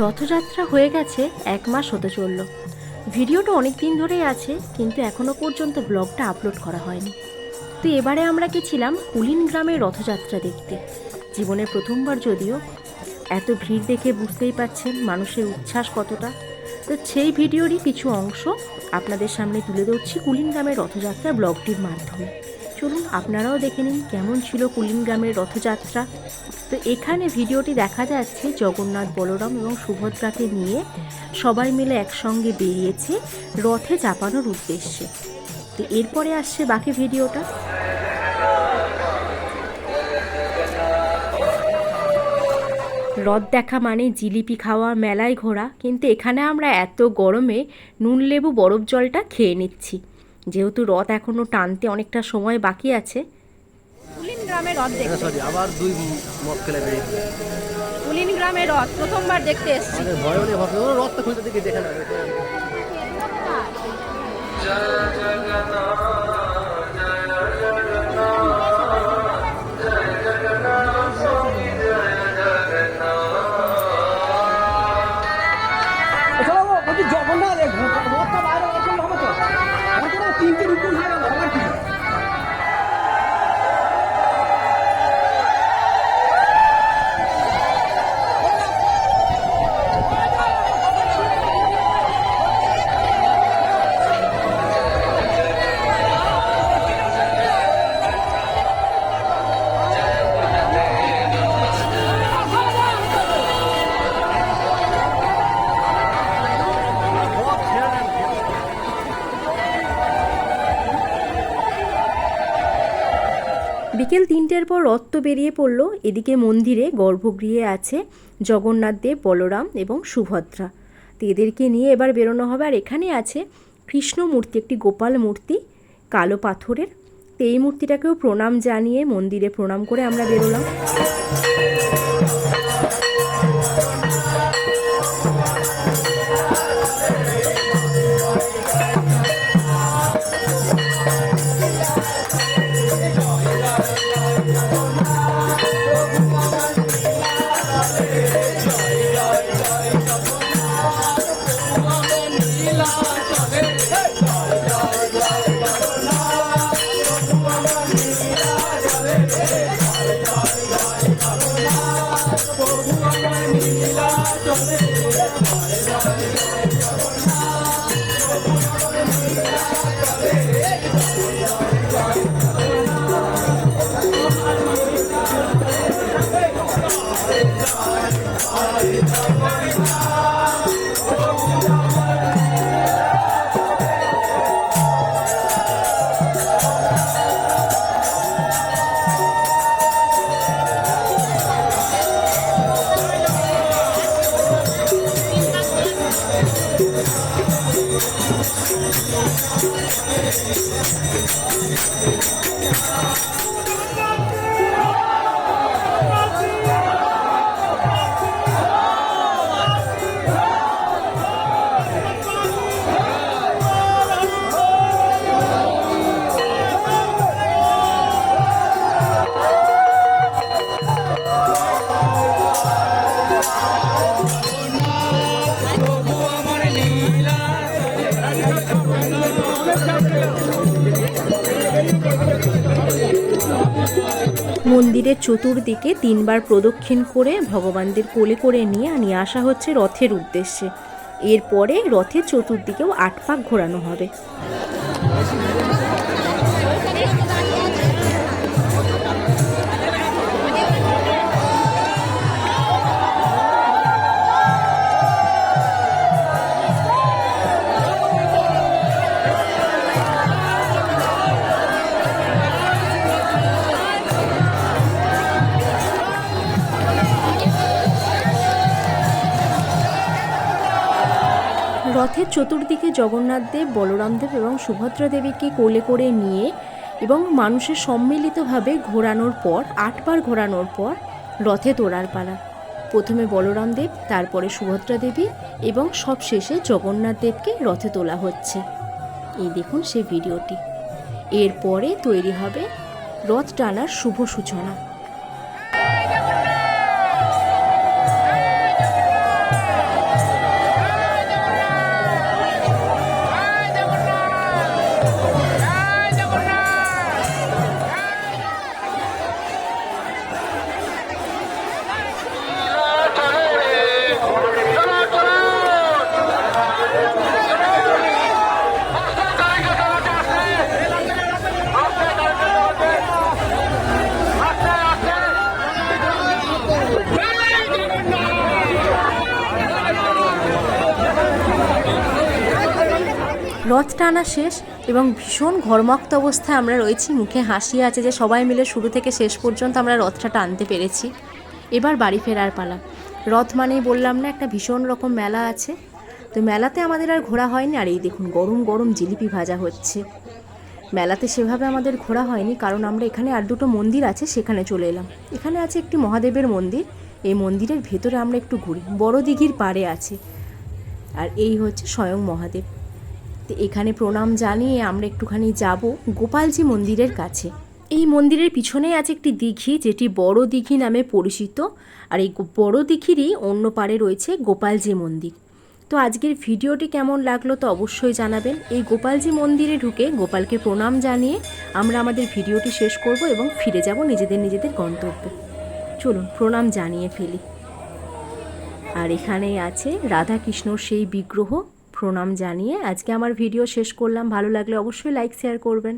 রথযাত্রা হয়ে গেছে, এক মাস হতে চলল। ভিডিওটা অনেক দিন ধরেই আছে, কিন্তু এখনও পর্যন্ত ব্লগটা আপলোড করা হয়নি। তো এবারে আমরা গেছিলাম কুলিন গ্রামের রথযাত্রা দেখতে। জীবনে প্রথমবার যদিও। এত ভিড় দেখে বুঝতেই পাচ্ছেন মানুষের উচ্ছ্বাস কতটা। তো সেই ভিডিওরই কিছু অংশ আপনাদের সামনে তুলে ধরছি কুলিন গ্রামের রথযাত্রা ব্লগটির মাধ্যমে। চলুন আপনারাও দেখে নিন কেমন ছিল কুলিন গ্রামের রথযাত্রা। তো এখানে ভিডিওটি দেখা যাচ্ছে জগন্নাথ, বলরাম এবং সুভদ্রাকে নিয়ে সবাই মিলে একসঙ্গে বেরিয়েছে রথে চাপানোর উদ্দেশ্যে। তো এরপরে আসছে বাকি ভিডিওটা। রথ দেখা মানে জিলিপি খাওয়া মেলায় ঘোরা। কিন্তু এখানে আমরা এত গরমে নুন লেবু বরফ জলটা খেয়ে নিচ্ছি। যেহেতু রথ এখনও টানতে অনেকটা সময় বাকি আছে। গ্রামে দেখতে সরি আবার দুই গ্রামে রথ প্রথমবার দেখতে এসেছি। ভয় হলে ভাবছে ও রথটা খুলতে দেখি দেখে না বিকেল তিনটের পর রথ তো বেরিয়ে পড়ল এদিকে মন্দিরে, গর্ভগৃহে আছে জগন্নাথ দেব, বলরাম এবং সুভদ্রা। তো এদেরকে নিয়ে এবার বেরোনো হবে আর এখানে আছে কৃষ্ণ মূর্তি, একটি গোপাল মূর্তি, কালো পাথরের। তো এই মূর্তিটাকেও প্রণাম জানিয়ে মন্দিরে প্রণাম করে আমরা বেরোলাম। মন্দিরের চতুর্দিকে তিনবার প্রদক্ষিণ করে ভগবানদের কোলে করে নিয়ে নিয়ে আসা হচ্ছে রথের উদ্দেশ্যে। এরপরে রথের চতুর্দিকেও আট পাক ঘোরানো হবে। রথের চতুর্দিকে জগন্নাথ দেব, বলরাম দেব এবং সুভদ্রা দেবীকে কোলে করে নিয়ে এবং মানুষের সম্মিলিতভাবে ঘোরানোর পর, আটবার ঘোরানোর পর রথে তোলার পালা। প্রথমে বলরাম দেব, তারপরে সুভদ্রা দেবী এবং সবশেষে জগন্নাথ দেবকে রথে তোলা হচ্ছে। এই দেখুন সেই ভিডিওটি। এরপরে তৈরি হবে রথ টানার শুভ সূচনা। রথ টানা শেষ এবং ভীষণ ঘর্মাক্ত অবস্থায় আমরা রয়েছি। মুখে হাসি আছে যে সবাই মিলে শুরু থেকে শেষ পর্যন্ত আমরা রথটা টানতে পেরেছি। এবার বাড়ি ফেরার পালা। রথ মানেই বললাম না, একটা ভীষণ রকম মেলা আছে। তো মেলাতে আমাদের আর ঘোরা হয়নি। আর এই দেখুন, গরম গরম জিলিপি ভাজা হচ্ছে। মেলাতে সেভাবে আমাদের ঘোরা হয়নি, কারণ আমরা এখানে আর দুটো মন্দির আছে, সেখানে চলে এলাম। এখানে আছে একটি মহাদেবের মন্দির। এই মন্দিরের ভেতরে আমরা একটু ঘুরি। বড় দিঘির পাড়ে আছে। আর এই হচ্ছে স্বয়ং মহাদেব। তো এখানে প্রণাম জানিয়ে আমরা একটুখানি যাব গোপালজি মন্দিরের কাছে। এই মন্দিরের পিছনেই আছে একটি দিঘি, যেটি বড় দিঘি নামে পরিচিত, আর এই বড় দিঘিরই অন্য পারে রয়েছে গোপালজি মন্দির। তো আজকের ভিডিওটি কেমন লাগল তো অবশ্যই জানাবেন। এই গোপালজি মন্দিরে ঢুকে গোপালকে প্রণাম জানিয়ে আমরা আমাদের ভিডিওটি শেষ করব এবং ফিরে যাব নিজেদের নিজেদের গন্তব্যে। চলুন, প্রণাম জানিয়ে ফেলি। আর এখানেই আছে রাধা কৃষ্ণর সেই বিগ্রহ। প্রণাম জানিয়ে আজকে আমার ভিডিও শেষ করলাম। ভালো লাগলে অবশ্যই লাইক শেয়ার করবেন।